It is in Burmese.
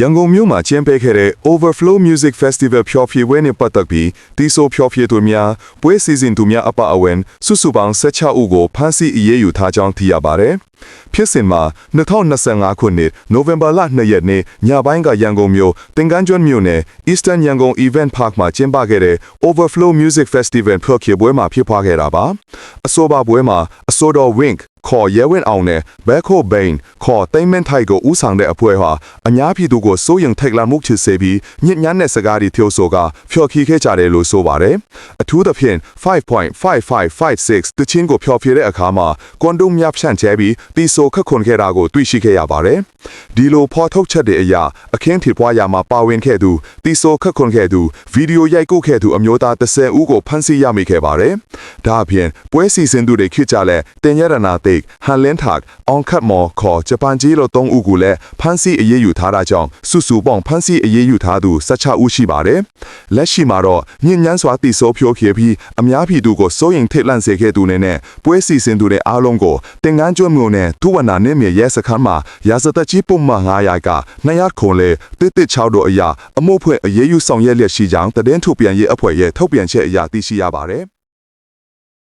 ရန်ကုန်မြို့မှာကျင်းပခဲ့တဲ့ Overflow Music Festival ဖျော်ဖြေပွဲနဲ့ပတ်သက်ပြီးတီဆိုဖျော်ဖြေသူများပွဲစီစဉ်သူများအပအဝင်စုစုပေါင်း16ဦးကိုဖမ်းဆီးအရေးယူထားကြောင်းသိရပါတယ်။ဖြစ်စဉ်မှာ2025ခုနှစ်နိုဝင်ဘာလ2ရက်နေ့ညပိုင်းကရန်ကုန်မြို့တင်ကန်းကျွန်းမြို့နယ် Eastern Yangon Event Park မှာကျင်းပခဲ့တဲ့ Overflow Music Festival ဖျော်ဖြေပွဲမှာဖြစ်ပွားခဲ့တာပါ။အဆိုပါပွဲမှာအဆိုတော် Wink ခေါ်ရဲဝင်းအောင်နဲ့ဘက်ခိုဘိန်ခေါ်သိမ့်မန်ထိုက်ကိုဦးဆောင်တဲ့အဖွဲ့ဟာအများပြည်သူကိုစိုးရင်ထိတ်လန့်မှုဖြစ်စေပြီးညစ်ညမ်းတဲ့စကားတွေ thiếu ဆိုကဖျော်ဖြေခဲ့ကြတယ်လို့ဆိုပါတယ်။အထူးသဖြင့်5.5556တချင်းကိုဖျော်ဖြေတဲ့အခါမှာကွန်ဒုံမြဖြန့်ချဲပြီးတီဆိုခက်ခွန်ခဲ့တာကိုတွေ့ရှိခဲ့ရပါတယ်။ဒီလိုဖော်ထုတ်ချက်တဲ့အရာအခင်းဖြစ်ပွားရာမှာပါဝင်ခဲ့သူတီဆိုခက်ခွန်ခဲ့သူဗီဒီယိုရိုက်ကုခဲ့သူအမျိုးသား30ဦးကိုဖမ်းဆီးရမိခဲ့ပါတယ်။ ဒါအပြင်ပွဲစီစဉ်သူတွေဖြစ်ကြလဲတင်ရရနာသိတ်ဟန်လင်းထက်အောင်ခတ်မော်ခေါ်ဂျပန်ကြီးလို3ဦးကိုလည်းဖမ်းဆီးအရေးယူထားတာကြောင့်စုစုပေါင်းဖမ်းဆီးအရေးယူထားသူ16ဦးရှိပါတယ်။လက်ရှိမှာတော့ညဉ့်ညမ်းစွာတိဆိုးဖြိုးခဲ့ပြီးအများပြည်သူကိုစိုးရိမ်ထိတ်လန့်စေခဲ့သူနဲ့နဲ့ပွဲစီစဉ်သူတွေအားလုံးကိုတင်ငန်းကျွန်းမြို့နယ်ဒုဝနာနေမြေရဲစခန်းမှာရာဇသက်ကြီးပုံမှန်900က200ခုလေတစ်တစ်6တို့အရာအမှုဖွဲ့အရေးယူဆောင်ရွက်လျက်ရှိကြောင်းတည်င်းထုတ်ပြန်ရေးအဖွဲ့ရဲ့ထုတ်ပြန်ချက်အရသိရှိရပါတယ်။